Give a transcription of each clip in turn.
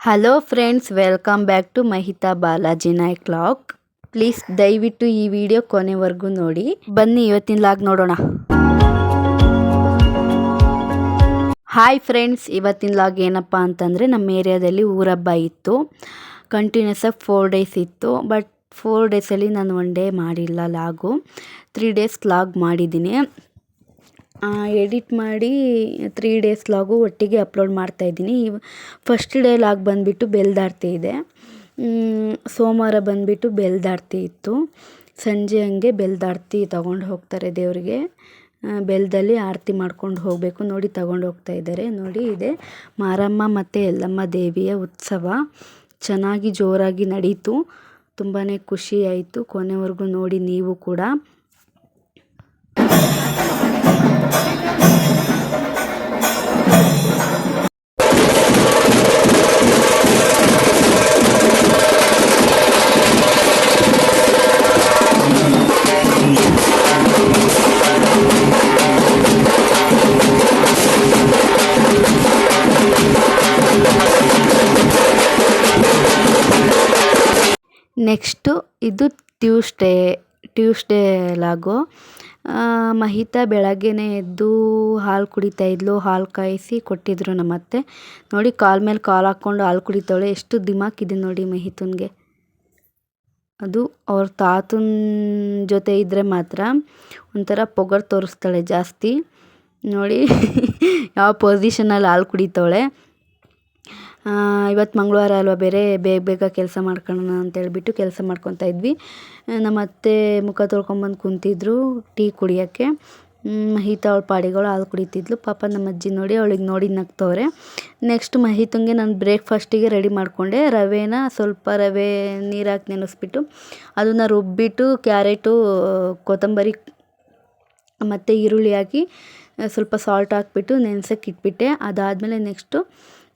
Hello friends welcome back to Mahita Balaji ನಾಯ್ ಕ್ಲಾಗ್ please ದಯವಿಟ್ಟು ಈ ವಿಡಿಯೋ ಕೊನೆವರೆಗೂ ನೋಡಿ. ಬನ್ನಿ, ಇವತ್ತಿನ ಲಾಗ್ ನೋಡೋಣ. ಹಾಯ್ ಫ್ರೆಂಡ್ಸ್ ಇವತ್ತಿನ ಲಾಗ್ ಏನಪ್ಪ ಅಂತಂದರೆ, ನಮ್ಮ ಏರಿಯಾದಲ್ಲಿ ಊರಬ್ಬ ಇತ್ತು. ಕಂಟಿನ್ಯೂಸ್ ಆಗಿ ಫೋರ್ ಡೇಸ್ ಇತ್ತು. ಬಟ್ ಫೋರ್ ಡೇಸಲ್ಲಿ ನಾನು ಒನ್ ಡೇ ಮಾಡಿಲ್ಲ ಲಾಗು. ತ್ರೀ ಡೇಸ್ ಲಾಗ್ ಮಾಡಿದ್ದೀನಿ. ಎಡಿಟ್ ಮಾಡಿ ತ್ರೀ ಡೇಸ್ ಲಾಗು ಒಟ್ಟಿಗೆ ಅಪ್ಲೋಡ್ ಮಾಡ್ತಾಯಿದ್ದೀನಿ ಫಸ್ಟ್ ಡೇ ಲಾಗ್ ಬಂದುಬಿಟ್ಟು ಬೆಲ್ದಾರ್ತಿ ಇದೆ. ಸೋಮವಾರ ಬಂದುಬಿಟ್ಟು ಬೆಲ್ದಾರ್ತಿ ಇತ್ತು. ಸಂಜೆ ಹಂಗೆ ಬೆಲ್ದಾರ್ತಿ ತಗೊಂಡು ಹೋಗ್ತಾರೆ ದೇವರಿಗೆ. ಬೆಲ್ದಲ್ಲಿ ಆರತಿ ಮಾಡ್ಕೊಂಡು ಹೋಗಬೇಕು. ನೋಡಿ ತಗೊಂಡು ಹೋಗ್ತಾ ಇದ್ದಾರೆ. ನೋಡಿ ಇದೆ. ಮಾರಮ್ಮ ಮತ್ತು ಯಲ್ಲಮ್ಮ ದೇವಿಯ ಉತ್ಸವ. ಚೆನ್ನಾಗಿ ಜೋರಾಗಿ ನಡೀತು. ತುಂಬಾ ಖುಷಿ ಆಯಿತು. ಕೊನೆವರೆಗೂ ನೋಡಿ ನೀವು ಕೂಡ. ಇದು ಟ್ಯೂಸ್ಡೇ ಟ್ಯೂಸ್ಡೇ ಲಾಗು. ಮಹಿತಾ ಬೆಳಗ್ಗೆನೇ ಎದ್ದು ಹಾಲು ಕುಡಿತಾ ಇದ್ಲು, ಹಾಲು ಕಾಯಿಸಿ ಕೊಟ್ಟಿದ್ರು ನಮ್ಮ ಅತ್ತೆ ನೋಡಿ, ಕಾಲ್ ಮೇಲೆ ಕಾಲು ಹಾಕ್ಕೊಂಡು ಹಾಲು ಕುಡಿತಾಳೆ ಎಷ್ಟು ದಿಮಾಕಿದೆ ನೋಡಿ ಮಹಿತನ್ಗೆ. ಅದು ಅವ್ರ ತಾತನ ಜೊತೆ ಇದ್ದರೆ ಮಾತ್ರ ಒಂಥರ ಪೊಗರ್ ತೋರಿಸ್ತಾಳೆ ಜಾಸ್ತಿ. ನೋಡಿ, ಯಾವ ಪೊಸಿಷನಲ್ಲಿ ಹಾಲು ಕುಡಿತಾಳೆ ಇವತ್ತು ಮಂಗಳವಾರ ಅಲ್ವಾ ಬೇರೆ ಬೇಗ ಬೇಗ ಕೆಲಸ ಮಾಡ್ಕೊಳ್ಳೋಣ ಅಂತೇಳ್ಬಿಟ್ಟು ಕೆಲಸ ಮಾಡ್ಕೊತಾ ಇದ್ವಿ. ನಮ್ಮ ಅತ್ತೆ ಮುಖ ತೊಳ್ಕೊಂಬಂದು ಕುಂತಿದ್ರು ಟೀ ಕುಡಿಯೋಕ್ಕೆ. ಮಹಿತ ಅವ್ಳ ಪಾಡಿಗಳು ಹಾಲು ಕುಡಿತಿದ್ಲು. ಪಾಪ ನಮ್ಮ ಅಜ್ಜಿ ನೋಡಿ ಅವಳಿಗೆ ನೋಡಿ ನಗ್ತವ್ರೆ. ನೆಕ್ಸ್ಟ್ ಮಹಿತಂಗೆ ನಾನು ಬ್ರೇಕ್ಫಾಸ್ಟಿಗೆ ರೆಡಿ ಮಾಡಿಕೊಂಡೆ. ರವೆನ ಸ್ವಲ್ಪ ರವೆ ನೀರು ಹಾಕಿ ನೆನೆಸ್ಬಿಟ್ಟು ಅದನ್ನು ರುಬ್ಬಿಟ್ಟು ಕ್ಯಾರೆಟು ಕೊತ್ತಂಬರಿ, ಮತ್ತು ಈರುಳ್ಳಿ ಹಾಕಿ ಸ್ವಲ್ಪ ಸಾಲ್ಟ್ ಹಾಕ್ಬಿಟ್ಟು ನೆನ್ಸಕ್ಕೆ ಇಟ್ಬಿಟ್ಟೆ. ಅದಾದಮೇಲೆ ನೆಕ್ಸ್ಟು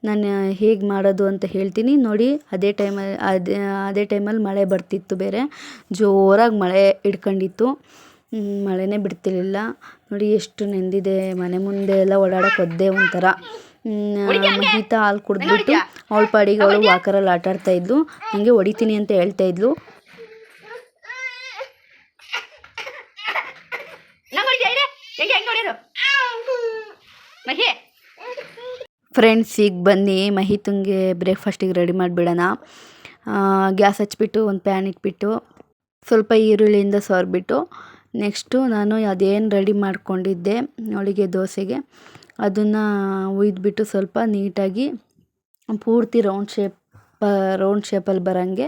ನಾನು ಹೇಗೆ ಮಾಡೋದು ಅಂತ ಹೇಳ್ತೀನಿ. ನೋಡಿ, ಅದೇ ಟೈಮಲ್ಲಿ ಅದೇ ಅದೇ ಟೈಮಲ್ಲಿ ಮಳೆ ಬರ್ತಿತ್ತು ಬೇರೆ. ಜೋರಾಗಿ ಮಳೆ ಹಿಡ್ಕೊಂಡಿತ್ತು. ಮಳೆನೇ ಬಿಡ್ತಿರ್ಲಿಲ್ಲ. ನೋಡಿ, ಎಷ್ಟು ನೆಂದಿದೆ. ಮನೆ ಮುಂದೆ ಎಲ್ಲ ಓಡಾಡಕ್ಕೆ ಒದ್ದೆ ಒಂಥರ. ಮಹಿತಾ ಹಾಲು ಕುಡಿದ್ಬಿಟ್ಟು ಅವಳ ಪಾಡಿಗೆ ಅವಳು ವಾಕರಲ್ಲಿ ಆಟ ಆಡ್ತಾ ಇದ್ಲು. ನನಗೆ ಹೊಡಿತೀನಿ ಅಂತ ಹೇಳ್ತಾ ಇದ್ಲು. ಮಹಿ. ಫ್ರೆಂಡ್ಸ್ ಈಗ ಬನ್ನಿ ಮಹಿತುಂಗೆ ಬ್ರೇಕ್ಫಾಸ್ಟಿಗೆ ರೆಡಿ ಮಾಡಿಬಿಡೋಣ. ಗ್ಯಾಸ್ ಹಚ್ಚಿಬಿಟ್ಟು ಒಂದು ಪ್ಯಾನ್ ಇಟ್ಬಿಟ್ಟು, ಸ್ವಲ್ಪ ಈರುಳ್ಳಿಯಿಂದ ಸೋರ್ಬಿಟ್ಟು, ನೆಕ್ಸ್ಟು ನಾನು ಅದೇನು ರೆಡಿ ಮಾಡ್ಕೊಂಡಿದ್ದೆ ಅವಳಿಗೆ ದೋಸೆಗೆ, ಅದನ್ನು ಹುಯ್ದ್ಬಿಟ್ಟು ಸ್ವಲ್ಪ ನೀಟಾಗಿ ಪೂರ್ತಿ ರೌಂಡ್ ಶೇಪ್ ರೌಂಡ್ ಶೇಪಲ್ಲಿ ಬರೋಂಗೆ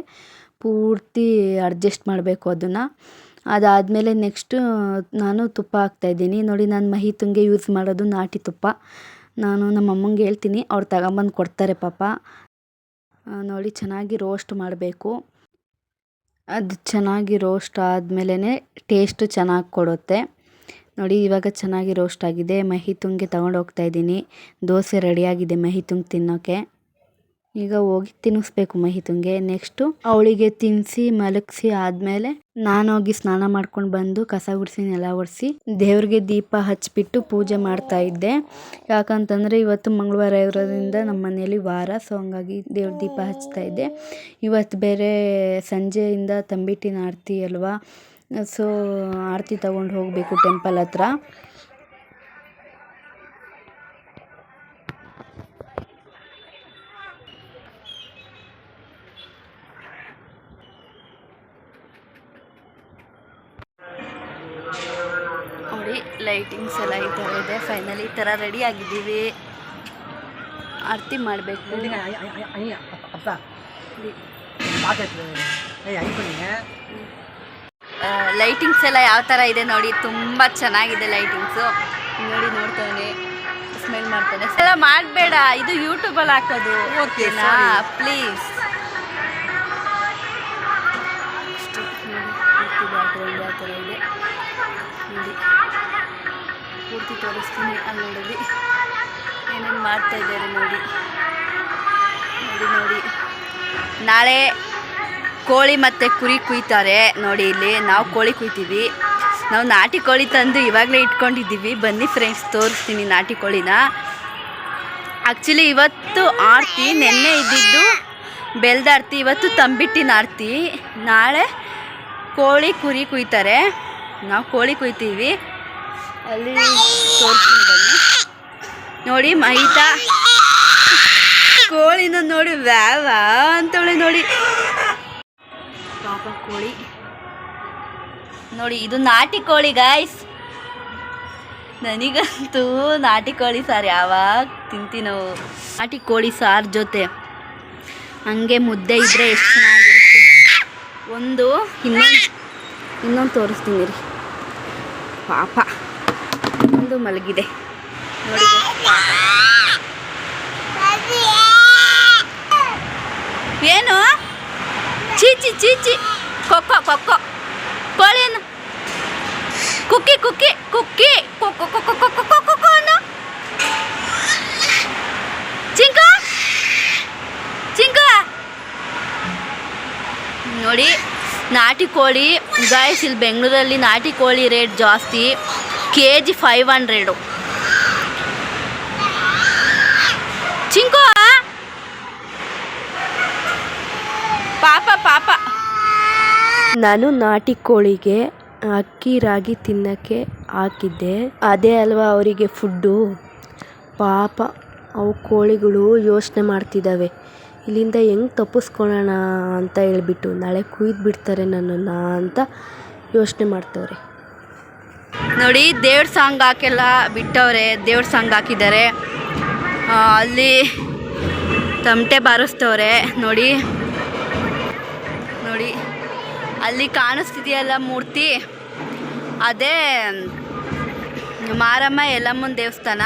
ಪೂರ್ತಿ ಅಡ್ಜಸ್ಟ್ ಮಾಡಬೇಕು ಅದನ್ನು. ಅದಾದಮೇಲೆ ನೆಕ್ಸ್ಟು ನಾನು ತುಪ್ಪ ಹಾಕ್ತಾಯಿದ್ದೀನಿ. ನೋಡಿ, ನಾನು ಮಹಿ ತುಂಗೆ ಯೂಸ್ ಮಾಡೋದು ನಾಟಿ ತುಪ್ಪ. ನಾನು ನಮ್ಮ ಅಮ್ಮಂಗೆ ಹೇಳ್ತೀನಿ, ಅವ್ರು ತಗೊಂಬಂದು ಕೊಡ್ತಾರೆ ಪಾಪ. ನೋಡಿ, ಚೆನ್ನಾಗಿ ರೋಸ್ಟ್ ಮಾಡಬೇಕು. ಅದು ಚೆನ್ನಾಗಿ ರೋಸ್ಟ್ ಆದಮೇಲೇ ಟೇಸ್ಟು ಚೆನ್ನಾಗಿ ಕೊಡುತ್ತೆ. ನೋಡಿ, ಇವಾಗ ಚೆನ್ನಾಗಿ ರೋಸ್ಟ್ ಆಗಿದೆ. ಮಹಿತುಂಗೆ ತಗೊಂಡು ಹೋಗ್ತಾ ಇದ್ದೀನಿ. ದೋಸೆ ರೆಡಿಯಾಗಿದೆ ಮಹಿತುಂಗ್ ತಿನ್ನೋಕ್ಕೆ ಈಗ ಹೋಗಿ ತಿನ್ನಿಸ್ಬೇಕು ಮಹಿತುಂಗೆ. ನೆಕ್ಸ್ಟು ಅವಳಿಗೆ ತಿನ್ನಿಸಿ ಮಲಗಿಸಿ ಆದಮೇಲೆ ನಾನು ಹೋಗಿ ಸ್ನಾನ ಮಾಡ್ಕೊಂಡು ಬಂದು ಕಸ ಗುಡಿಸಿ, ನೆಲ ಒರೆಸಿ ದೇವ್ರಿಗೆ ದೀಪ ಹಚ್ಚಿಬಿಟ್ಟು ಪೂಜೆ ಮಾಡ್ತಾ ಇದ್ದೆ. ಯಾಕಂತಂದರೆ ಇವತ್ತು ಮಂಗಳವಾರ ಇರೋದ್ರಿಂದ ನಮ್ಮ ಮನೇಲಿ ವಾರ ಸೊ ಹಂಗಾಗಿ ದೇವ್ರ ದೀಪ ಹಚ್ತಾ ಇದ್ದೆ. ಇವತ್ತು ಬೇರೆ ಸಂಜೆಯಿಂದ ತಂಬಿಟ್ಟಿನ ಆರತಿ ಅಲ್ವಾ ಸೊ ಆರತಿ ತಗೊಂಡು ಹೋಗಬೇಕು ಟೆಂಪಲ್ ಹತ್ರ. ಲೈಟಿಂಗ್ಸ್ ಎಲ್ಲ ಈ ಥರ ಇದೆ. ಫೈನಲಿ ಈ ಥರ ರೆಡಿ ಆಗಿದ್ದೀವಿ. ಆರತಿ ಮಾಡಬೇಕು. ಲೈಟಿಂಗ್ಸ್ ಎಲ್ಲ ಯಾವ ಥರ ಇದೆ ನೋಡಿ. ತುಂಬ ಚೆನ್ನಾಗಿದೆ ಲೈಟಿಂಗ್ಸು. ನೋಡಿ ನೋಡ್ತೇನೆ. ಸ್ಮೆಲ್ ಮಾಡ್ತೇನೆ. ಎಲ್ಲ ಮಾಡಬೇಡ. ಇದು ಯೂಟ್ಯೂಬಲ್ಲಿ ಹಾಕೋದು. ಓಕೆನಾ? ಪ್ಲೀಸ್ ಆ ಥರ ಇದೆ. ನೋಡಿ. ಪೂರ್ತಿ ತೋರಿಸ್ತೀನಿ ನೋಡಿ ಏನೇನು ಮಾಡ್ತಾ ಇದ್ದಾರೆ ನೋಡಿ. ನೋಡಿ ನೋಡಿ. ನಾಳೆ ಕೋಳಿ ಮತ್ತು ಕುರಿ ಕುಯ್ತಾರೆ. ನೋಡಿ ಇಲ್ಲಿ ನಾವು ಕೋಳಿ ಕುಯ್ತೀವಿ. ನಾವು ನಾಟಿ ಕೋಳಿ ತಂದು ಇವಾಗಲೇ ಇಟ್ಕೊಂಡಿದ್ದೀವಿ. ಬನ್ನಿ ಫ್ರೆಂಡ್ಸ್ ತೋರಿಸ್ತೀನಿ ನಾಟಿ ಕೋಳಿನ. ಆ್ಯಕ್ಚುಲಿ ಇವತ್ತು ಆರ್ತಿ ನೆನ್ನೆ ಇದ್ದಿದ್ದು ಬೆಲ್ದ ಆರ್ತಿ, ಇವತ್ತು ತಂಬಿಟ್ಟಿನ ಆರ್ತಿ. ನಾಳೆ ಕೋಳಿ ಕುರಿ ಕುಯ್ತಾರೆ. ನಾವು ಕೋಳಿ ಕುಯ್ತೀವಿ. ಅಲ್ಲಿ ತೋರಿಸ್ತೀನಿ ನೋಡಿ ಮೈತಾ. ಕೋಳಿನ ನೋಡಿ, ವ್ಯಾವ ವ್ಯಾ ಅಂತವಳೆ ನೋಡಿ. ಪಾಪ ಕೋಳಿ. ನೋಡಿ, ಇದು ನಾಟಿ ಕೋಳಿ ಗಾಯ್ಸ್ ನನಗಂತೂ ನಾಟಿ ಕೋಳಿ ಸಾರು ಯಾವಾಗ ತಿಂತೀವಿ ನಾವು ನಾಟಿ ಕೋಳಿ ಸಾರು ಜೊತೆ ಹಂಗೆ ಮುದ್ದೆ ಇದ್ದರೆ ಎಷ್ಟು ಚೆನ್ನಾಗಿರುತ್ತೆ. ಒಂದು ಇನ್ನೊಂದು ಇನ್ನೊಂದು ತೋರಿಸ್ತೀನಿ ರೀ. ಪಾಪ. ಒಂದು ಮಲಗಿದೆ. ನೋಡಿ ಏನು? ಚೀಚಿ ಚೀಚಿ ಕೊಕ್ಕೋ ಕೊಕ್ಕೋ ಕೋಳಿಯನ್ನು. ಕುಕ್ಕಿ ಕುಕ್ಕಿ ಕುಕ್ಕಿ. ನೋಡಿ, ನಾಟಿ ಕೋಳಿ ಗಾಯ್ಸ್ ಇಲ್ಲಿ ಬೆಂಗಳೂರಲ್ಲಿ ನಾಟಿ ಕೋಳಿ ರೇಟ್ ಜಾಸ್ತಿ. K G five hundred Chinku ಪಾಪ ಪಾಪ. ನಾನು ನಾಟಿ ಕೋಳಿಗೆ ಅಕ್ಕಿ, ರಾಗಿ ತಿನ್ನಕ್ಕೆ ಹಾಕಿದ್ದೆ. ಅದೇ ಅಲ್ವಾ ಅವರಿಗೆ ಫುಡ್ಡು ಪಾಪ, ಅವು ಕೋಳಿಗಳು ಯೋಚನೆ ಮಾಡ್ತಿದ್ದಾವೆ ಇಲ್ಲಿಂದ ಹೆಂಗೆ ತಪ್ಪಿಸ್ಕೊಳ್ಳೋಣ ಅಂತ ಹೇಳ್ಬಿಟ್ಟು ನಾಳೆ ಕುಯ್ದು ಬಿಡ್ತಾರೆ ನನ್ನನ್ನು ಅಂತ ಯೋಚನೆ ಮಾಡ್ತವ್ರೆ. ನೋಡಿ, ದೇವ್ರ ಸಾಂಗ್ ಹಾಕೆಲ್ಲ ಬಿಟ್ಟವ್ರೆ, ದೇವ್ರ ಸಾಂಗ್ ಹಾಕಿದ್ದಾರೆ. ಅಲ್ಲಿ ತಮಟೆ ಬಾರಿಸ್ತವ್ರೆ, ನೋಡಿ. ನೋಡಿ, ಅಲ್ಲಿ ಕಾಣಿಸ್ತಿದೆಯಲ್ಲ ಮೂರ್ತಿ? ಅದೇ, ಮಾರಮ್ಮ ಯಲ್ಲಮ್ಮನ ದೇವಸ್ಥಾನ.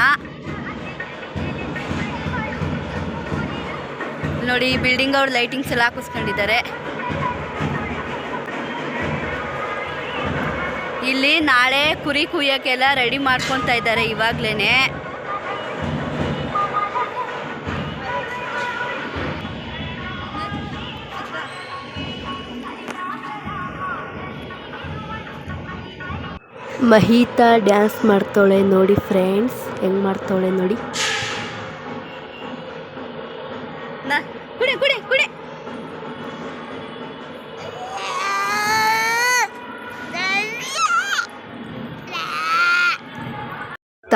ನೋಡಿ ಬಿಲ್ಡಿಂಗ್ ಅವ್ರ ಲೈಟಿಂಗ್ಸ್ ಎಲ್ಲ ಹಾಕಿಸ್ಕೊಂಡಿದ್ದಾರೆ. ಇಲ್ಲಿ ನಾಳೆ ಕುರಿ ಕುಯ್ಯಕ್ಕೆಲ್ಲ ರೆಡಿ ಮಾಡ್ಕೊತಾ ಇದ್ದಾರೆ ಇವಾಗ್ಲೇನೆ. ಮಹಿತಾ ಡ್ಯಾನ್ಸ್ ಮಾಡ್ತಾಳೆ ನೋಡಿ ಫ್ರೆಂಡ್ಸ್. ಹೆಂಗ್ ಮಾಡ್ತಾಳೆ ನೋಡಿ.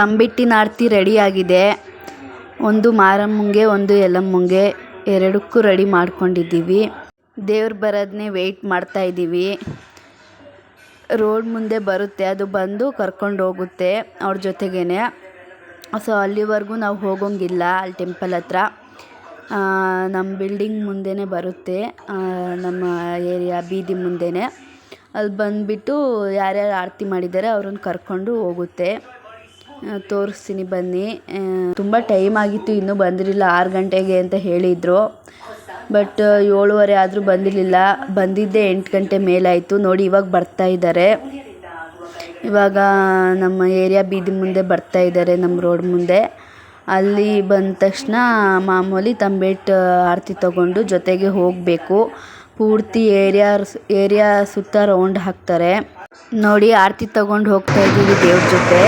ತಂಬಿಟ್ಟಿನ ಆರತಿ ರೆಡಿಯಾಗಿದೆ. ಒಂದು ಮಾರಮ್ಮಂಗೆ, ಒಂದು ಯಲ್ಲಮ್ಮಂಗೆ, ಎರಡಕ್ಕೂ ರೆಡಿ ಮಾಡ್ಕೊಂಡಿದ್ದೀವಿ. ದೇವ್ರು ಬರೋದನ್ನೇ ವೆಯ್ಟ್ ಮಾಡ್ತಾ ಇದ್ದೀವಿ. ರೋಡ್ ಮುಂದೆ ಬರುತ್ತೆ, ಅದು ಬಂದು ಕರ್ಕೊಂಡು ಹೋಗುತ್ತೆ ಅವ್ರ ಜೊತೆಗೇನೆ. ಸೊ, ಅಲ್ಲಿವರೆಗೂ ನಾವು ಹೋಗೋಂಗಿಲ್ಲ, ಅಲ್ಲಿ ಟೆಂಪಲ್ ಹತ್ರ. ನಮ್ಮ ಬಿಲ್ಡಿಂಗ್ ಮುಂದೆನೇ ಬರುತ್ತೆ ನಮ್ಮ ಏರಿಯಾ ಬೀದಿ ಮುಂದೆನೇ. ಅಲ್ಲಿ ಬಂದುಬಿಟ್ಟು ಯಾರ್ಯಾರು ಆರತಿ ಮಾಡಿದ್ದಾರೆ ಅವ್ರನ್ನ ಕರ್ಕೊಂಡು ಹೋಗುತ್ತೆ. ತೋರಿಸ್ತೀನಿ ಬನ್ನಿ. ತುಂಬ ಟೈಮ್ ಆಗಿತ್ತು, ಇನ್ನೂ ಬಂದಿರಲಿಲ್ಲ, ಆರು ಗಂಟೆಗೆ ಅಂತ ಹೇಳಿದರು. ಬಟ್ ಏಳುವರೆ ಆದರೂ ಬಂದಿರಲಿಲ್ಲ. ಬಂದಿದ್ದೆ ಎಂಟು ಗಂಟೆ ಮೇಲಾಯಿತು. ನೋಡಿ, ಇವಾಗ ಬರ್ತಾ ಇದ್ದಾರೆ. ಇವಾಗ ನಮ್ಮ ಏರಿಯಾ ಬೀದಿ ಮುಂದೆ ಬರ್ತಾ ಇದ್ದಾರೆ, ನಮ್ಮ ರೋಡ್ ಮುಂದೆ. ಅಲ್ಲಿ ಬಂದ ತಕ್ಷಣ ಮಾಮೂಲಿ ತಂಬೇಟ್ ಆರತಿ ತಗೊಂಡು ಜೊತೆಗೆ ಹೋಗಬೇಕು. ಪೂರ್ತಿ ಏರಿಯಾ ಏರಿಯಾ ಸುತ್ತ ರೌಂಡ್ ಹಾಕ್ತಾರೆ. ನೋಡಿ, ಆರತಿ ತಗೊಂಡು ಹೋಗ್ತಾ ಇದ್ದೀವಿ ದೇವ್ರ ಜೊತೆ.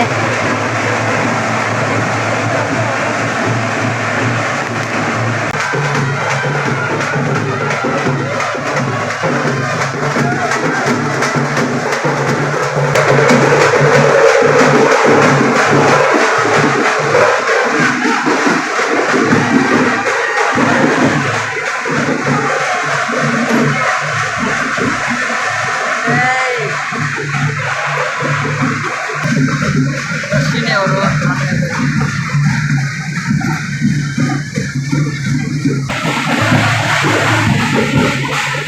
ಅಶ್ವಿನಿ ಅವರು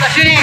ಅಶ್ವಿನಿ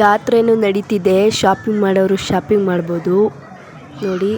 ಜಾತ್ರೆನೂ ನಡೀತಿದೆ. ಶಾಪಿಂಗ್ ಮಾಡೋರು ಶಾಪಿಂಗ್ ಮಾಡ್ಬೋದು. ನೋಡಿ.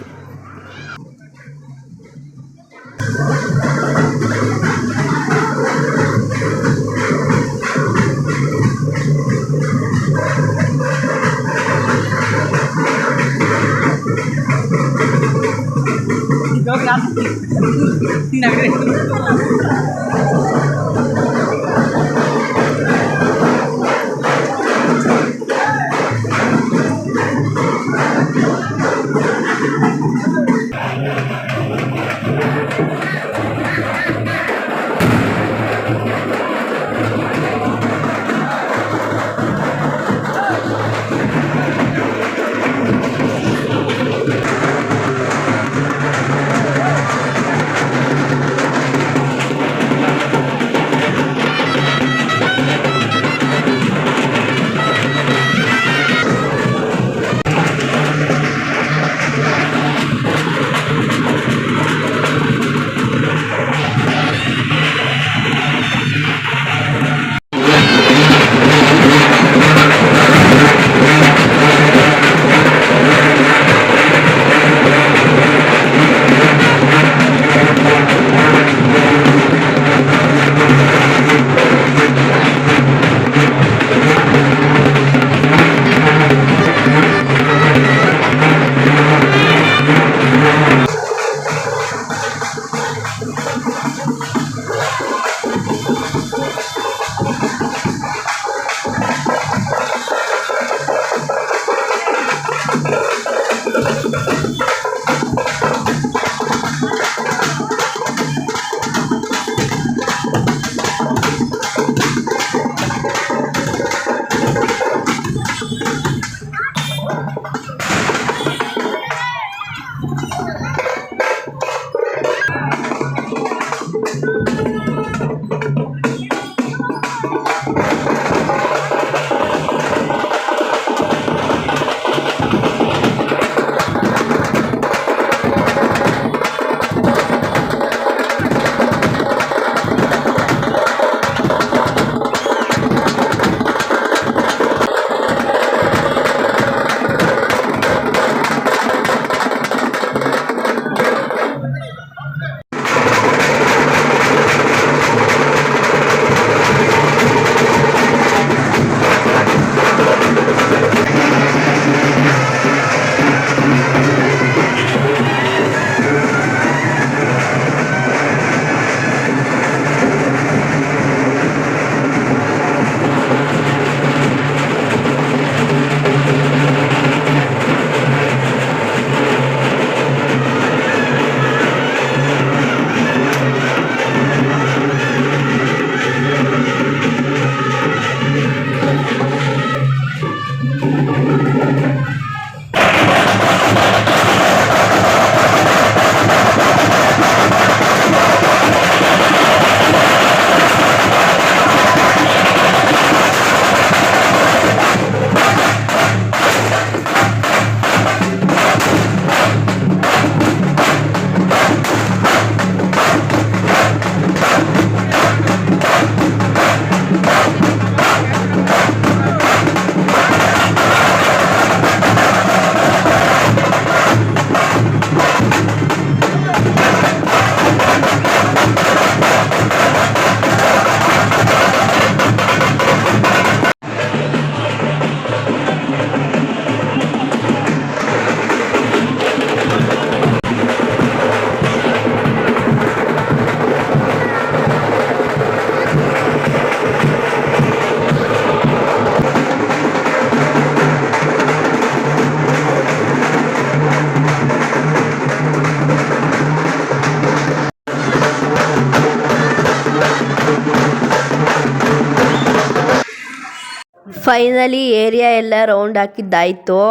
ಫೈನಲಿ ಏರಿಯಾ ಎಲ್ಲ ರೌಂಡ್ ಹಾಕಿದ್ದಾಯಿತು.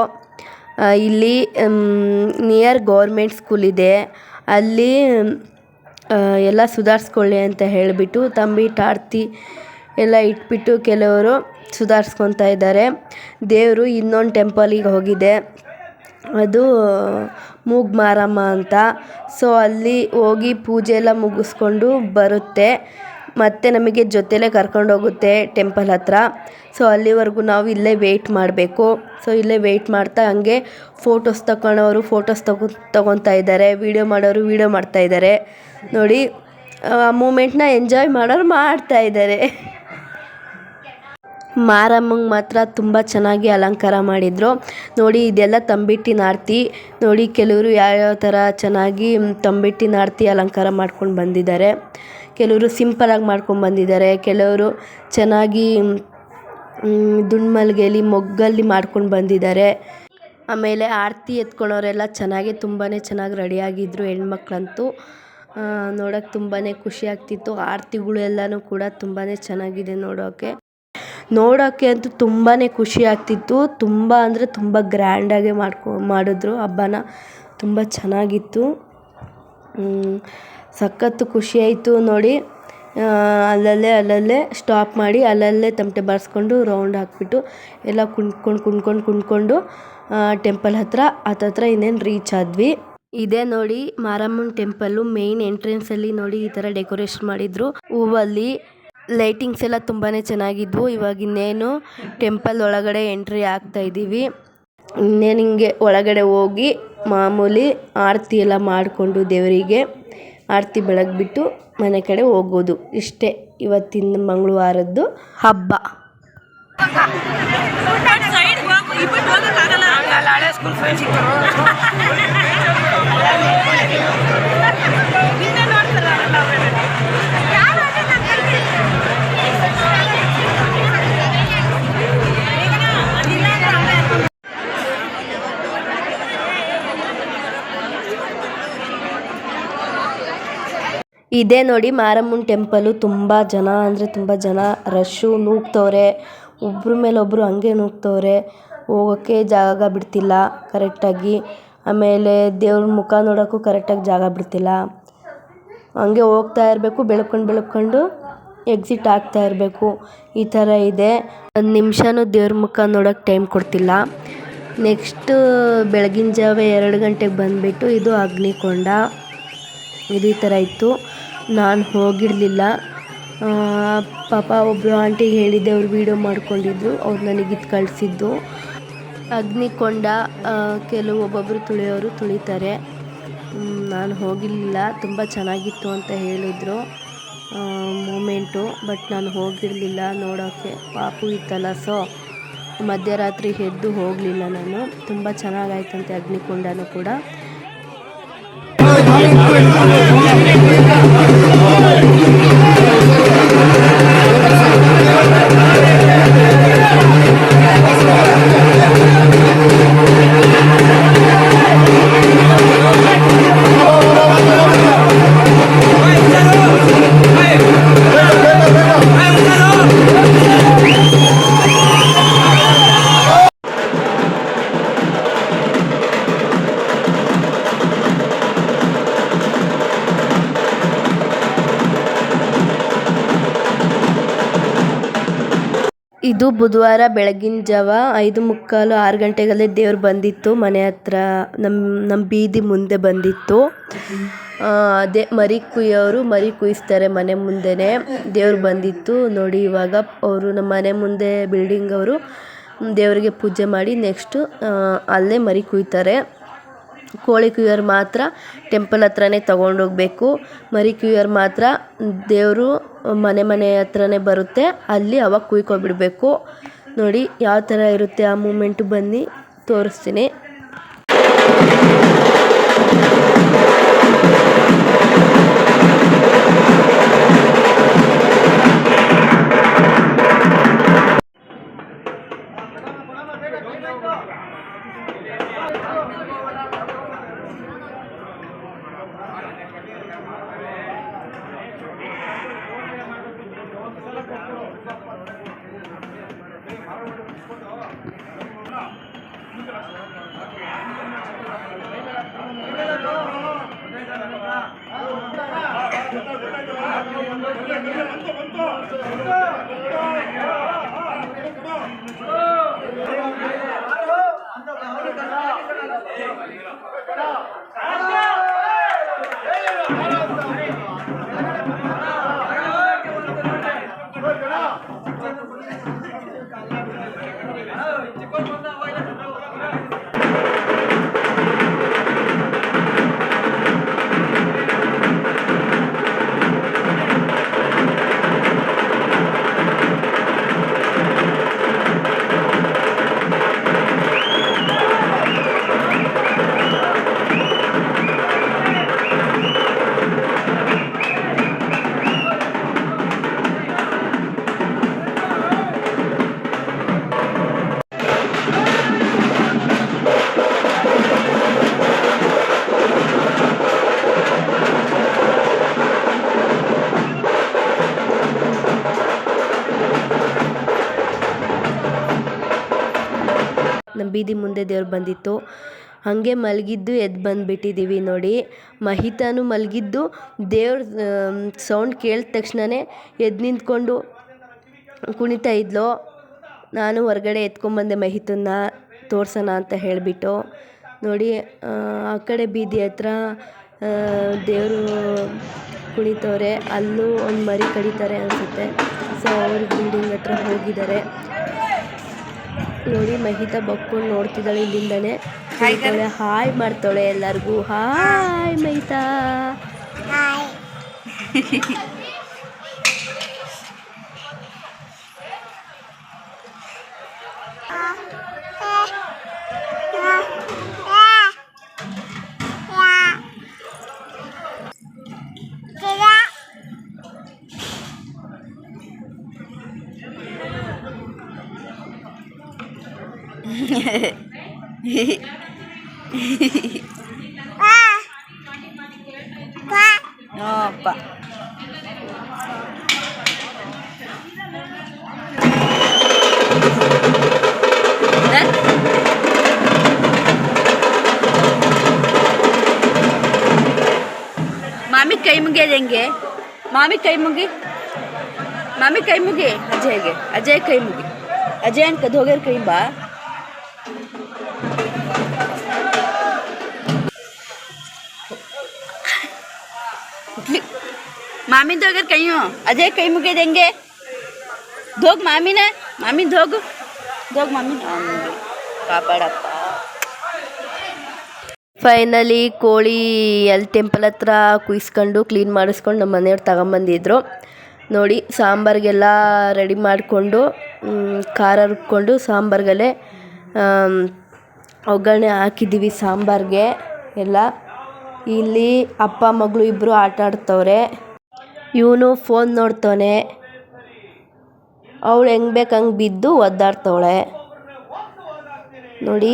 ಇಲ್ಲಿ ನಿಯರ್ ಗೌರ್ಮೆಂಟ್ ಸ್ಕೂಲ್ ಇದೆ. ಅಲ್ಲಿ ಎಲ್ಲ ಸುಧಾರಿಸ್ಕೊಳ್ಳಿ ಅಂತ ಹೇಳಿಬಿಟ್ಟು ತಂಬಿ, ಟಾರ್ತಿ ಎಲ್ಲ ಇಟ್ಬಿಟ್ಟು ಕೆಲವರು ಸುಧಾರಿಸ್ಕೊತಾ ಇದ್ದಾರೆ. ದೇವರು ಇನ್ನೊಂದು ಟೆಂಪಲಿಗೆ ಹೋಗಿದೆ. ಅದು ಮೂಗ್ ಮಾರಮ್ಮ ಅಂತ. ಸೊ ಅಲ್ಲಿ ಹೋಗಿ ಪೂಜೆ ಎಲ್ಲ ಮುಗಿಸ್ಕೊಂಡು ಬರುತ್ತೆ. ಮತ್ತೆ ನಮಗೆ ಜೊತೆಲೇ ಕರ್ಕೊಂಡೋಗುತ್ತೆ ಟೆಂಪಲ್ ಹತ್ರ. ಸೊ ಅಲ್ಲಿವರೆಗೂ ನಾವು ಇಲ್ಲೇ ವೆಯ್ಟ್ ಮಾಡಬೇಕು. ಸೊ ಇಲ್ಲೇ ವೆಯ್ಟ್ ಮಾಡ್ತಾ ಹಂಗೆ ಫೋಟೋಸ್ ತಗೊಳ್ಳೋರು ಫೋಟೋಸ್ ತಗೊ ತಗೊತಾ ಇದ್ದಾರೆ. ವೀಡಿಯೋ ಮಾಡೋರು ವೀಡಿಯೋ ಮಾಡ್ತಾ ಇದ್ದಾರೆ. ನೋಡಿ, ಆ ಮೂಮೆಂಟ್ನ ಎಂಜಾಯ್ ಮಾಡೋರು ಮಾಡ್ತಾ ಇದ್ದಾರೆ. ಮಾರಮ್ಮಂಗೆ ಮಾತ್ರ ತುಂಬ ಚೆನ್ನಾಗಿ ಅಲಂಕಾರ ಮಾಡಿದರು. ನೋಡಿ, ಇದೆಲ್ಲ ತಂಬಿಟ್ಟಿನ ಆರತಿ ನೋಡಿ, ಕೆಲವರು ಯಾವ್ಯಾವ ಥರ ಚೆನ್ನಾಗಿ ತಂಬಿಟ್ಟಿನ ಆರತಿ ಅಲಂಕಾರ ಮಾಡ್ಕೊಂಡು ಬಂದಿದ್ದಾರೆ. ಕೆಲವರು ಸಿಂಪಲಾಗಿ ಮಾಡ್ಕೊಂಡು ಬಂದಿದ್ದಾರೆ, ಕೆಲವರು ಚೆನ್ನಾಗಿ ದುಂಡ್ಮಲ್ಗೆಲಿ ಮೊಗ್ಗಲ್ಲಿ ಮಾಡ್ಕೊಂಡು ಬಂದಿದ್ದಾರೆ. ಆಮೇಲೆ ಆರತಿ ಎತ್ಕೊಳೋರೆಲ್ಲ ಚೆನ್ನಾಗಿ ತುಂಬಾ ಚೆನ್ನಾಗಿ ರೆಡಿಯಾಗಿದ್ದರು ಹೆಣ್ಮಕ್ಳಂತೂ. ನೋಡೋಕೆ ತುಂಬಾ ಖುಷಿ ಆಗ್ತಿತ್ತು. ಆರತಿಗಳು ಎಲ್ಲನೂ ಕೂಡ ತುಂಬಾ ಚೆನ್ನಾಗಿದೆ ನೋಡೋಕ್ಕೆ ನೋಡೋಕ್ಕೆ ಅಂತೂ ತುಂಬಾ ಖುಷಿ ಆಗ್ತಿತ್ತು. ತುಂಬ ಅಂದರೆ ತುಂಬ ಗ್ರ್ಯಾಂಡಾಗೆ ಮಾಡ್ಕೊ, ಮಾಡಿದ್ರು ಹಬ್ಬನ. ತುಂಬ ಚೆನ್ನಾಗಿತ್ತು. ಸಖತ್ತು ಖುಷಿ ಆಯಿತು ನೋಡಿ ಅಲ್ಲಲ್ಲೇ ಅಲ್ಲಲ್ಲೇ ಸ್ಟಾಪ್ ಮಾಡಿ ಅಲ್ಲಲ್ಲೇ ತಮಟೆ ಬಾರಿಸ್ಕೊಂಡು ರೌಂಡ್ ಹಾಕ್ಬಿಟ್ಟು ಎಲ್ಲ ಕುಣ್ಕೊಂಡು ಕುಣ್ಕೊಂಡು ಕುಣ್ಕೊಂಡು ಟೆಂಪಲ್ ಹತ್ರ ಹತ್ತತ್ರ ಇನ್ನೇನು ರೀಚ್ ಆದ್ವಿ. ಇದೇ ನೋಡಿ ಮಾರಮ್ಮನ ಟೆಂಪಲ್ಲು ಮೇಯ್ನ್ ಎಂಟ್ರೆನ್ಸಲ್ಲಿ ನೋಡಿ ಈ ಥರ ಡೆಕೋರೇಷನ್ ಮಾಡಿದ್ರು. ಹೂವಲ್ಲಿ ಲೈಟಿಂಗ್ಸ್ ಎಲ್ಲ ತುಂಬಾ ಚೆನ್ನಾಗಿದ್ವು. ಇವಾಗ ಇನ್ನೇನು ಟೆಂಪಲ್ ಒಳಗಡೆ ಎಂಟ್ರಿ ಆಗ್ತಾ ಇದ್ದೀವಿ ಇನ್ನೇನು ಹಿಂಗೆ ಒಳಗಡೆ ಹೋಗಿ ಮಾಮೂಲಿ ಆರತಿ ಎಲ್ಲ ಮಾಡಿಕೊಂಡು ದೇವರಿಗೆ. ಆರತಿ ಬೆಳಗ್ಬಿಟ್ಟು ಮನೆ ಕಡೆ ಹೋಗೋದು. ಇಷ್ಟೇ. ಇವತ್ತಿನ ಮಂಗಳವಾರದ್ದು ಹಬ್ಬ. ಸ್ಕೂಲ್ ಇದೇ ನೋಡಿ ಮಾರಮ್ಮನ ಟೆಂಪಲ್. ತುಂಬ ಜನ ಅಂದರೆ ತುಂಬ ಜನ ರಶ್ಶು ನೂಗ್ತವ್ರೆ. ಒಬ್ರ ಮೇಲೆ ಒಬ್ರು ಹಂಗೆ ನೂಗ್ತವ್ರೆ. ಹೋಗೋಕ್ಕೆ ಜಾಗ ಬಿಡ್ತಿಲ್ಲ ಕರೆಕ್ಟಾಗಿ ಆಮೇಲೆ ದೇವ್ರ ಮುಖ ನೋಡೋಕ್ಕೂ ಕರೆಕ್ಟಾಗಿ ಜಾಗ ಬಿಡ್ತಿಲ್ಲ. ಹಂಗೆ ಹೋಗ್ತಾ ಇರಬೇಕು, ಬೆಳ್ಕೊಂಡು ಬೆಳ್ಕೊಂಡು ಎಕ್ಸಿಟ್ ಆಗ್ತಾ ಇರಬೇಕು. ಈ ಥರ ಇದೆ. ಒಂದು ನಿಮಿಷನೂ ದೇವ್ರ ಮುಖ ನೋಡೋಕ್ಕೆ ಟೈಮ್ ಕೊಡ್ತಿಲ್ಲ. ನೆಕ್ಸ್ಟು ಬೆಳಗಿನ ಜಾವ ಎರಡು ಗಂಟೆಗೆ ಬಂದುಬಿಟ್ಟು ಇದು ಅಗ್ನಿಕೊಂಡ. ಇದು ಈ ಥರ ಇತ್ತು. ನಾನು ಹೋಗಿರಲಿಲ್ಲ. ಪಾಪ ಒಬ್ಬರು ಆಂಟಿಗೆ ಹೇಳಿದ್ದೆ, ಅವ್ರು ವೀಡಿಯೋ ಮಾಡ್ಕೊಂಡಿದ್ರು, ಅವ್ರು ನನಗೆ ಇದು ಕಳಿಸಿದ್ದು. ಅಗ್ನಿಕೊಂಡ ಕೆಲವು ಒಬ್ಬೊಬ್ಬರು ತುಳಿಯೋರು ತುಳಿತಾರೆ. ನಾನು ಹೋಗಿರಲಿಲ್ಲ, ತುಂಬ ಚೆನ್ನಾಗಿತ್ತು ಅಂತ ಹೇಳಿದರು. ಮೂಮೆಂಟು ಬಟ್ ನಾನು ಹೋಗಿರಲಿಲ್ಲ ನೋಡೋಕ್ಕೆ ಪಾಪು ಇತ್ತಲ್ಲ ಸೊ ಮಧ್ಯರಾತ್ರಿ ಎದ್ದು ಹೋಗಲಿಲ್ಲ ನಾನು. ತುಂಬ ಚೆನ್ನಾಗಾಯ್ತಂತೆ ಅಗ್ನಿಕೊಂಡನೂ ಕೂಡ. ಇದು ಬುಧವಾರ ಬೆಳಗಿನ ಜಾವ ಐದು ಮುಕ್ಕಾಲು ಆರು ಗಂಟೆಗಲ್ಲೇ ದೇವ್ರು ಬಂದಿತ್ತು. ಮನೆ ಹತ್ರ ನಮ್ಮ ನಮ್ಮ ಬೀದಿ ಮುಂದೆ ಬಂದಿತ್ತು. ಅದೇ ಮರಿ ಕುಯ್ಯೋರು ಮರಿ ಕುಯ್ಸ್ತಾರೆ ಮನೆ ಮುಂದೆನೇ. ದೇವ್ರು ಬಂದಿತ್ತು. ನೋಡಿ ಇವಾಗ ಅವರು ನಮ್ಮ ಮನೆ ಮುಂದೆ ಬಿಲ್ಡಿಂಗ್ ಅವರು ದೇವರಿಗೆ ಪೂಜೆ ಮಾಡಿ ನೆಕ್ಸ್ಟು ಅಲ್ಲೇ ಮರಿ ಕುಯ್ತಾರೆ. ಕೋಳಿ ಕುಯ್ಯೋರು ಮಾತ್ರ ಟೆಂಪಲ್ ಹತ್ರನೇ ತೊಗೊಂಡೋಗ್ಬೇಕು ಮರಿ ಕುಯ್ಯೋರು ಮಾತ್ರ ದೇವರು ಮನೆ ಮನೆ ಹತ್ರನೇ ಬರುತ್ತೆ. ಅಲ್ಲಿ ಅವಾಗ ಕುಯ್ಕೊಬಿಡಬೇಕು. ನೋಡಿ, ಯಾವ ಥರ ಇರುತ್ತೆ ಆ ಮೂಮೆಂಟು ಬನ್ನಿ, ತೋರಿಸ್ತೀನಿ. ಬೀದಿ ಮುಂದೆ ದೇವ್ರು ಬಂದಿತ್ತು. ಹಾಗೆ ಮಲಗಿದ್ದು ಎದ್ದು ಬಂದುಬಿಟ್ಟಿದ್ದೀವಿ ನೋಡಿ. ಮಹಿತಾನು ಮಲಗಿದ್ದು, ದೇವ್ರ ಸೌಂಡ್ ಕೇಳಿದ ತಕ್ಷಣವೇ ಎದ್ದು ನಿಂತ್ಕೊಂಡು ಕುಣಿತಾ ಇದ್ಲು. ನಾನು ಹೊರಗಡೆ ಎತ್ಕೊಂಬಂದೆ ಮಹಿತನ್ನ ತೋರ್ಸೋಣ ಅಂತ ಹೇಳಿಬಿಟ್ಟು. ನೋಡಿ, ಆ ಕಡೆ ಬೀದಿ ಹತ್ರ ದೇವರು ಕುಣಿತವ್ರೆ, ಅಲ್ಲೂ ಒಂದು ಮರಿ ಕಡಿತಾರೆ ಅನಿಸುತ್ತೆ. ಸೊ ಅವ್ರ ಬಿಲ್ಡಿಂಗ್ ಹತ್ರ ಹೋಗಿದ್ದಾರೆ. ನೋಡಿ ಮಹಿತಾ ಬಕ್ಕೊಂಡು ನೋಡ್ತಿದ್ದಾಳೆ ಇಲ್ಲಿಂದನೇ. ಹೇಳ್ತಾಳೆ ಹಾಯ್ ಮಾಡ್ತಾಳೆ ಎಲ್ಲರಿಗೂ. ಹಾಯ್ ಮಹಿತಾ. ಅಪ್ಪ ಮಾಮಿ ಕೈ ಮುಗಿಯೋದು ಹೆಂಗೆ ಮಾಮಿ ಕೈ ಮುಗಿ ಮಾಮಿ ಕೈ ಮುಗಿ ಅಜಯ್ಗೆ ಅಜಯ್ ಕೈ ಮುಗಿ ಅಜಯ್ ಅನ್ಕದ್ ಹೋಗ್ಯಾರ ಕೈ ಬಾ ಮಾಮಿಂದ ಹೋಗ್ಯಾರ ಕೈಯು ಅದೇ ಕೈ ಮುಗಿಯೋದು ಹೆಂಗೆ ಧೋಗ್ ಮಾಮಿನ ಮಾಮಿನ ಹೋಗು ಧೋಗ್ ಮಾಮಿನ ಕಾಪಾಡಪ್ಪ ಫೈನಲಿ ಕೋಳಿ ಅಲ್ಲಿ ಟೆಂಪಲ್ ಹತ್ರ ಕುಯ್ಸ್ಕೊಂಡು ಕ್ಲೀನ್ ಮಾಡಿಸ್ಕೊಂಡು ನಮ್ಮ ಮನೆಯವ್ರು ತಗೊಂಬಂದಿದ್ರು. ನೋಡಿ, ಸಾಂಬಾರಿಗೆಲ್ಲ ರೆಡಿ ಮಾಡಿಕೊಂಡು ಖಾರ ರುಬ್ಕೊಂಡು ಸಾಂಬಾರ್ಗಲ್ಲೇ ಒಗ್ಗರಣೆ ಹಾಕಿದ್ದೀವಿ ಸಾಂಬಾರ್ಗೆ ಎಲ್ಲ. ಇಲ್ಲಿ ಅಪ್ಪ, ಮಗಳು ಇಬ್ಬರು ಆಟ ಆಡ್ತವ್ರೆ. ಇವನು ಫೋನ್ ನೋಡ್ತಾನೆ. ಅವಳು ಹೆಂಗೆ ಬೇಕು ಹಂಗೆ ಬಿದ್ದು ಒದ್ದಾಡ್ತವಳೆ. ನೋಡಿ.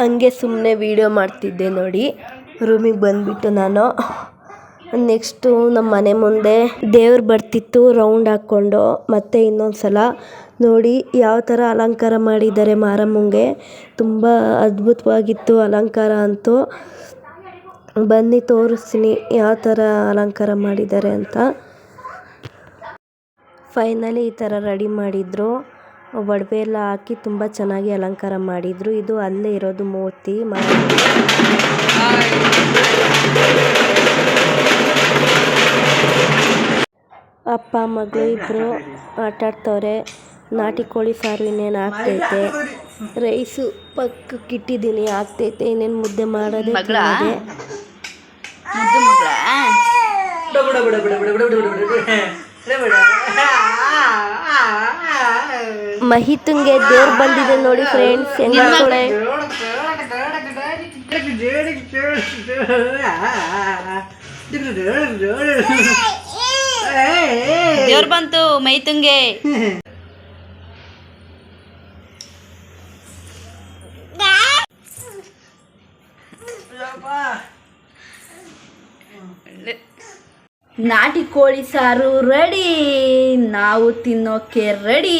ಹಂಗೆ ಸುಮ್ಮನೆ ವೀಡಿಯೋ ಮಾಡ್ತಿದ್ದೆ ನೋಡಿ. ರೂಮಿಗೆ ಬಂದ್ಬಿಟ್ಟು ನಾನು. ನೆಕ್ಸ್ಟು ನಮ್ಮ ಮನೆ ಮುಂದೆ ದೇವ್ರು ಬರ್ತಿತ್ತು ರೌಂಡ್ ಹಾಕ್ಕೊಂಡು. ಮತ್ತೆ ಇನ್ನೊಂದು ಸಲ ನೋಡಿ ಯಾವ ಥರ ಅಲಂಕಾರ ಮಾಡಿದ್ದಾರೆ ಮಾರಮ್ಮಂಗೆ. ತುಂಬ ಅದ್ಭುತವಾಗಿತ್ತು ಅಲಂಕಾರ ಅಂತೂ. ಬನ್ನಿ, ತೋರಿಸ್ತೀನಿ ಯಾವ ಥರ ಅಲಂಕಾರ ಮಾಡಿದ್ದಾರೆ ಅಂತ. ಫೈನಲಿ ಈ ಥರ ರೆಡಿ ಮಾಡಿದರು. ಒಡವೆ ಎಲ್ಲ ಹಾಕಿ ತುಂಬ ಚೆನ್ನಾಗಿ ಅಲಂಕಾರ ಮಾಡಿದರು. ಇದು ಅಲ್ಲೇ ಇರೋದು ಮೂರ್ತಿ ಅಪ್ಪ ಮಗಳು ಇಬ್ಬರು ಆಟಾಡ್ತವ್ರೆ. ನಾಟಿ ಕೋಳಿ ಸಾರು ಇನ್ನೇನು ಆಗ್ತೈತೆ? ರೈಸು ಪಕ್ಕಕ್ಕೆ ಇಟ್ಟಿದ್ದೀನಿ ಆಗ್ತೈತೆ. ಇನ್ನೇನು ಮುದ್ದೆ ಮಾಡೋದು ಮಹಿತುಂಗೆ ತಿನ್ನೋದೇ. ಮುದ್ದು ಮಗಳ? ಮಹಿತಂಗೆ ದೇವ್ರು ಬಂದಿದೆ ನೋಡಿ ಫ್ರೆಂಡ್ಸ್ ಹೆಂಗಾಡ್ತಾಳೆ ದೇವ್ರು ಬಂತು ಮೈತುಂಗೆ ನಾಟಿ ಕೋಳಿ ಸಾರು ರೆಡಿ ನಾವು ತಿನ್ನೋಕೆ ರೆಡಿ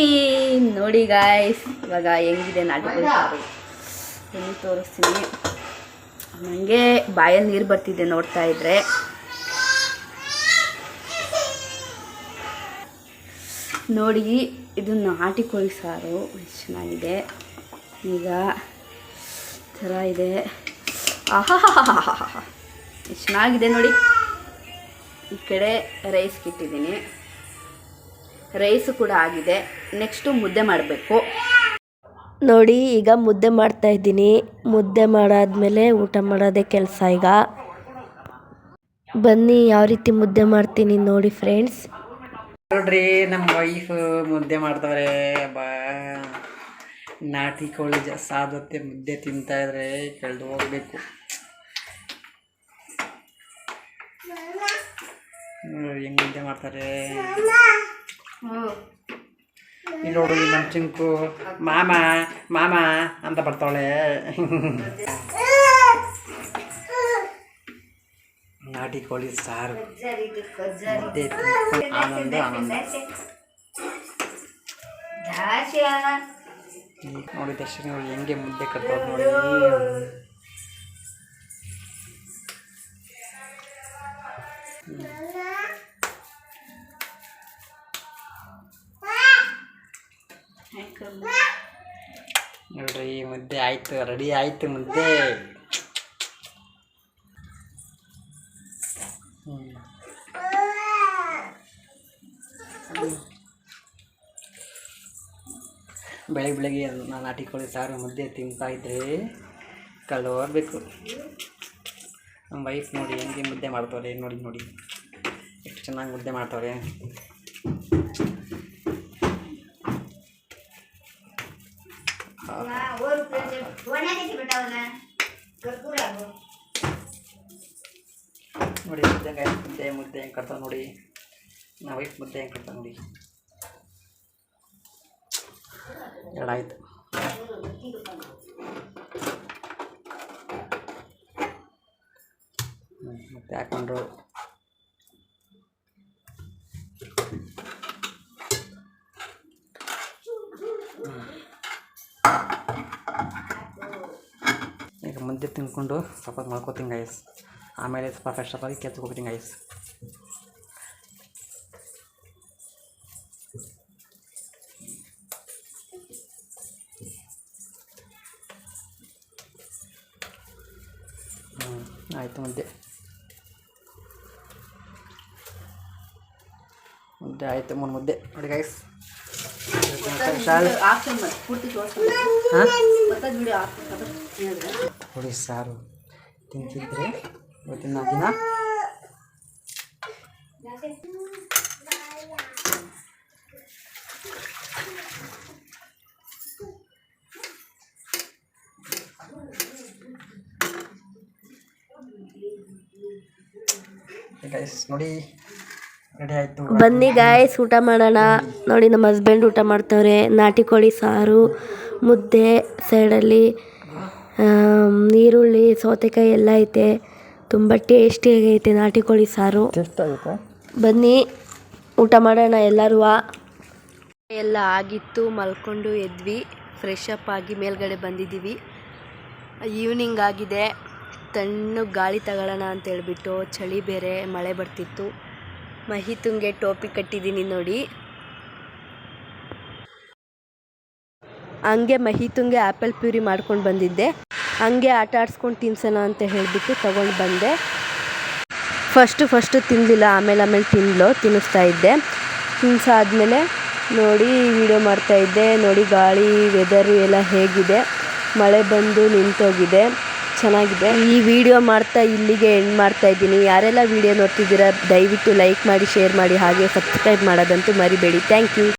ನೋಡಿ ಗಾಯ್ಸ್ ಇವಾಗ ಹೆಂಗಿದೆ ನಾಟಿ ಕೋಳಿ ಸಾರು? ಹೆಂಗೆ ತೋರಿಸ್ತೀನಿ. ನನಗೆ ಬಾಯಲ್ಲಿ ನೀರು ಬರ್ತಿದೆ ನೋಡ್ತಾ ಇದ್ರೆ. ನೋಡಿ ಇದು ನಾಟಿ ಕೋಳಿ ಸಾರು. ಚೆನ್ನಾಗಿದೆ. ಈಗ ಥರ ಇದೆ. ಆಹಾ ಚೆನ್ನಾಗಿದೆ ನೋಡಿ. ಈ ಕಡೆ ರೈಸ್ ಇಟ್ಟಿದ್ದೀನಿ. ರೈಸು ಕೂಡ ಆಗಿದೆ. ನೆಕ್ಸ್ಟು ಮುದ್ದೆ ಮಾಡಬೇಕು. ನೋಡಿ, ಈಗ ಮುದ್ದೆ ಮಾಡ್ತಾ ಇದ್ದೀನಿ. ಮುದ್ದೆ ಮಾಡಾದ್ಮೇಲೆ ಊಟ ಮಾಡೋದೇ ಕೆಲಸ ಈಗ. ಬನ್ನಿ, ಯಾವ ರೀತಿ ಮುದ್ದೆ ಮಾಡ್ತೀನಿ ನೋಡಿ ಫ್ರೆಂಡ್ಸ್ ನೋಡ್ರಿ ನಮ್ಮ ವೈಫ್ ಮುದ್ದೆ ಮಾಡ್ತಾವ್ರೆ. ಬಾ. ನಾಟಿ ಕೋಳಿ ಜ ಮುದ್ದೆ ತಿಂತಾ ಇದ್ರೆ ಕೆಳ್ದು ಹೋಗ್ಬೇಕು. ನೋಡ್ರಿ ಹೆಂಗ್ ಮುದ್ದೆ ಮಾಡ್ತಾರೆ? ಇಲ್ಲಿ ನೋಡು ಇಲ್ಲಿ ನಮ್ಮ ಚಿಂಕು. ಮಾಮ ಮಾಮ ಅಂತ ಬರ್ತಾವಳೆ. ನಾಟಿ ಕೋಳಿ ಸಾರು. ಮುದ್ದೆ ಆನಂದ ಆನಂದ. ಈಗ ನೋಡಿ ದರ್ಶನ ನೋಡಿ ಹೆಂಗೆ ಮುದ್ದೆ ಕಟ್ಟೋದು ನೋಡಿ. ನೋಡ್ರಿ ಈ ಮುದ್ದೆ ಆಯ್ತು ರೆಡಿ ಆಯ್ತು ಮುದ್ದೆ. ಬೆಳಗ್ಗೆ ಬೆಳಗ್ಗೆ ನಾನು ನಾಟಿ ಕೋಳಿ ಸಾರು ಮುದ್ದೆ ತಿಂತಾ ಇದ್ರೆ ಕಳ್ಳು ಹೋಗ್ಬೇಕು ನಮ್ಮ ವೈಫ್ ನೋಡಿ ಹೆಂಗೆ ಮುದ್ದೆ ಮಾಡ್ತವ್ರೆ ನೋಡಿ ನೋಡಿ ಎಷ್ಟು ಚೆನ್ನಾಗಿ ಮುದ್ದೆ ಮಾಡ್ತವ್ರೆ ನೋಡಿ ಹೆಂಗೆ ಮುದ್ದೆ ಮುದ್ದೆ ಹೆಂಗೆ ಕಟ್ತಾವೆ ನೋಡಿ. ನಾವು ವೈಫ್ ಮುದ್ದೆ ಹೆಂಗೆ ಕಟ್ತಾವೆ ನೋಡಿ. ಎರಡಾಯ್ತು ಆಯ್ತು. ಮತ್ತೆ ಹಾಕೊಂಡ್ರು ಈಗ ಮುದ್ದೆ ತಿನ್ಕೊಂಡು ಸಪೋರ್ಟ್ ಮಾಡ್ಕೋತೀನಿ ಗೈಸ್ ಆಮೇಲೆ ಸ್ವಲ್ಪ ಫ್ರೆಶ್ ಅಪ್ ಆಗಿ ಕೆಲ್ಸಕ್ಕೆ ಹೋಗ್ತೀನಿ ಗೈಸ್ ಹ್ಞೂ ಆಯಿತು ಮುದ್ದೆ ಮುದ್ದೆ ಆಯಿತು ಮೂರು ಮುದ್ದೆ ನೋಡಿ ಗೈಸ್ ಆಪ್ಷನ್ ಮಾಡಿ ಪೂರ್ತಿ ತೋರಿಸ್ತೀನಿ ಮತ್ತೆ ವಿಡಿಯೋ ಹೇಳಿದ್ರೆ ಹುಳಿ ಸಾರು ತಿಂತಿದ್ರೆ ಇವತ್ತಿನ ದಿನ. ನೋಡಿ ಬನ್ನಿ ಗಾಯ್ಸ್ ಊಟ ಮಾಡೋಣ. ನೋಡಿ, ನಮ್ಮ ಹಸ್ಬೆಂಡ್ ಊಟ ಮಾಡ್ತವ್ರೆ. ನಾಟಿ ಕೋಳಿ, ಸಾರು, ಮುದ್ದೆ ಸೈಡಲ್ಲಿ ಈರುಳ್ಳಿ, ಸೌತೆಕಾಯಿ ಎಲ್ಲ ಐತೆ. ತುಂಬ ಟೇಸ್ಟಿಯಾಗೈತೆ ನಾಟಿ ಕೋಳಿ ಸಾರು. ಎಷ್ಟಾಗುತ್ತೆ ಬನ್ನಿ ಊಟ ಮಾಡೋಣ ಎಲ್ಲರೂ. ಎಲ್ಲ ಆಗಿತ್ತು ಮಲ್ಕೊಂಡು ಎದ್ವಿ ಫ್ರೆಶ್ ಅಪ್ ಆಗಿ ಮೇಲ್ಗಡೆ ಬಂದಿದ್ದೀವಿ. ಈವ್ನಿಂಗ್ ಆಗಿದೆ. ತಣ್ಣು ಗಾಳಿ ತಗೊಳ್ಳೋಣ ಅಂತ ಹೇಳ್ಬಿಟ್ಟು ಚಳಿ ಬೇರೆ ಮಳೆ ಬರ್ತಿತ್ತು. ಮಹಿತುಂಗೆ ಟೋಪಿ ಕಟ್ಟಿದ್ದೀನಿ ನೋಡಿ. ಹಂಗೆ ಮಹಿತುಂಗೆ ಆ್ಯಪಲ್ ಪ್ಯೂರಿ ಮಾಡ್ಕೊಂಡು ಬಂದಿದ್ದೆ. ಹಂಗೆ ಆಟ ಆಡ್ಸ್ಕೊಂಡು ತಿನ್ಸೋಣ ಅಂತ ಹೇಳಿಬಿಟ್ಟು ತೊಗೊಂಡು ಬಂದೆ. ಫಸ್ಟು ಫಸ್ಟು ತಿನ್ನಲಿಲ್ಲ ಆಮೇಲೆ ಆಮೇಲೆ ತಿನ್ಲು, ತಿನ್ನಿಸ್ತಾ ಇದ್ದೆ. ತಿನ್ಸಾದ್ಮೇಲೆ ನೋಡಿ ವಿಡಿಯೋ ಮಾಡ್ತಾ ಇದ್ದೆ, ನೋಡಿ ಗಾಳಿ ವೆದರು ಎಲ್ಲ ಹೇಗಿದೆ. ಮಳೆ ಬಂದು ನಿಂತೋಗಿದೆ, ಚೆನ್ನಾಗಿದೆ. ಈ ವಿಡಿಯೋ ಮಾಡ್ತಾ ಇಲ್ಲಿಗೆ ಎಂಡ್ ಮಾಡ್ತಾ ಇದ್ದೀನಿ. ಯಾರೆಲ್ಲ ವಿಡಿಯೋ ನೋಡ್ತಿದ್ದೀರಾ, ದಯವಿಟ್ಟು ಲೈಕ್ ಮಾಡಿ ಶೇರ್ ಮಾಡಿ, ಹಾಗೆ ಸಬ್ಸ್ಕ್ರೈಬ್ ಮಾಡೋದಂತೂ ಮರಿಬೇಡಿ. Thank you